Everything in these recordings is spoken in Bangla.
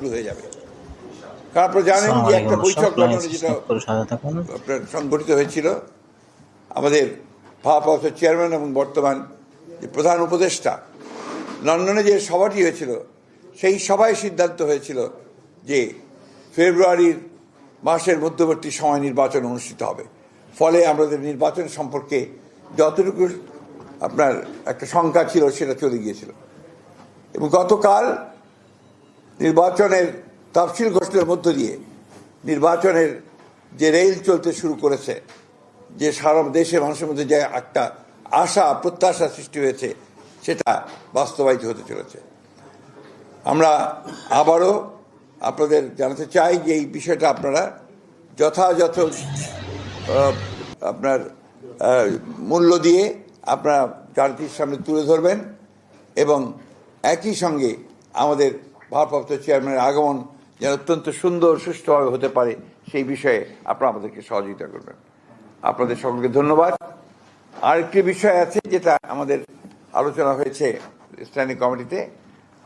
শুরু হয়ে যাবে। কারণ আপনারা জানেন যে একটা বৈঠক লন্ডনে যেটা সংগঠিত হয়েছিল। আমাদের ভারপ্রাপ্ত চেয়ারম্যান এবং বর্তমান যে প্রধান উপদেষ্টা লন্ডনে যে সভাটি হয়েছিল সেই সভায় সিদ্ধান্ত হয়েছিল যে ফেব্রুয়ারির মাসের মধ্যবর্তী সময় নির্বাচন অনুষ্ঠিত হবে। ফলে আমাদের নির্বাচন সম্পর্কে যতটুকু আপনার একটা শঙ্কা ছিল সেটা চলে গিয়েছিল। এবং গতকাল নির্বাচনের তফসিল ঘোষণার মধ্য দিয়ে নির্বাচনের যে রেল চলতে শুরু করেছে, যে সারা দেশের মানুষের মধ্যে যে একটা আশা, প্রত্যাশা সৃষ্টি হয়েছে, সেটা বাস্তবায়িত হতে চলেছে। আমরা আবারও আপনাদের জানাতে চাই যে এই বিষয়টা আপনারা যথাযথ আপনার মূল্য দিয়ে আপনারা জাতির সামনে তুলে ধরবেন এবং একই সঙ্গে আমাদের ভারপ্রাপ্ত চেয়ারম্যানের আগমন যেন অত্যন্ত সুন্দর সুষ্ঠুভাবে হতে পারে সেই বিষয়ে আপনারা আমাদেরকে সহযোগিতা করবেন। আপনাদের সকলকে ধন্যবাদ। আরেকটি বিষয় আছে যেটা আমাদের আলোচনা হয়েছে স্ট্যান্ডিং কমিটিতে।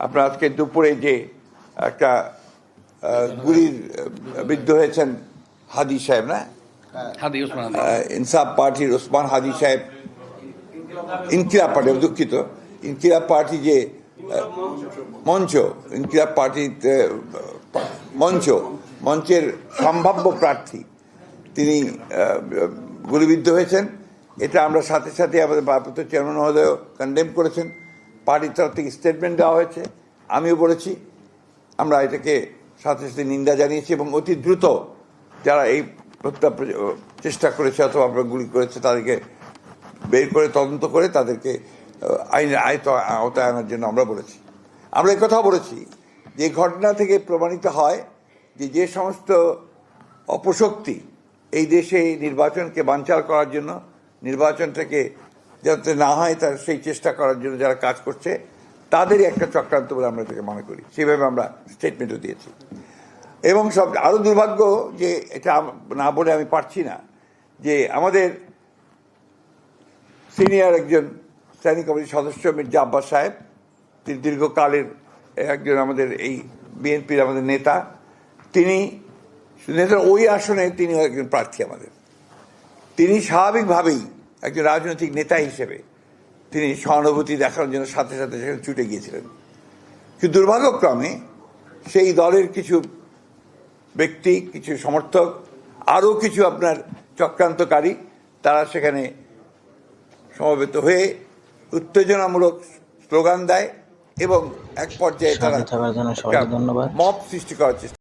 আপনারা আজকে দুপুরে যে একটা গুলির বিদ্ধ হয়েছেন হাদি সাহেব না? ইনসাফ পার্টির ওসমান হাদি সাহেব ইনকিলাব পার্টি দুঃখিত। ইনকিলাব পার্টি যে মঞ্চ ইনকিলাব পার্টির আহ, মঞ্চ মঞ্চের সম্ভাব্য প্রার্থী। তিনি গুলিবিদ্ধ হয়েছেন। এটা আমরা সাথে সাথে আমাদের ভারপ্রাপ্ত চেয়ারম্যান মহোদয় কন্ডেম করেছেন। পার্টির তরফ থেকে স্টেটমেন্ট দেওয়া হয়েছে। আমিও বলেছি আমরা এটাকে সাথে সাথে নিন্দা জানিয়েছি এবং অতি দ্রুত যারা এই হত্যা চেষ্টা করেছে অথবা আমরা গুলি করেছে তাদেরকে বের করে তদন্ত করে তাদেরকে আইনের আয়ত আওতায় আনার জন্য আমরা বলেছি। আমরা কথাও বলেছি যে ঘটনা থেকে প্রমাণিত হয় যে যে সমস্ত অপশক্তি এই দেশে নির্বাচনকে বানচাল করার জন্য নির্বাচনটাকে যাতে না হয় তার সেই চেষ্টা করার জন্য যারা কাজ করছে, তাদেরই একটা চক্রান্ত বলে আমরা এটাকে মনে করি। সেইভাবে আমরা স্টেটমেন্টও দিয়েছি। এবং সব আরও দুর্ভাগ্য যে এটা না বলে আমি পারছি না যে আমাদের সিনিয়র একজন স্ট্যান্ডিং কমিটির সদস্য মির্জা আব্বাস সাহেব, তিনি দীর্ঘকালের একজন আমাদের এই বিএনপির আমাদের নেতা। তিনি নেতার ওই আসনে তিনি একজন প্রার্থী আমাদের। তিনি স্বাভাবিকভাবেই একজন রাজনৈতিক নেতা হিসেবে তিনি সহানুভূতি দেখানোর জন্য সাথে সাথে সেখানে ছুটে গিয়েছিলেন। কিন্তু দুর্ভাগ্যক্রমে সেই দলের কিছু ব্যক্তি, কিছু সমর্থক, আরও কিছু আপনার চক্রান্তকারী, তারা সেখানে সমবেত হয়ে উত্তেজনামূলক স্লোগান দেয় এবং এক পর্যায়ে তারা। মব সৃষ্টি করার চেষ্টা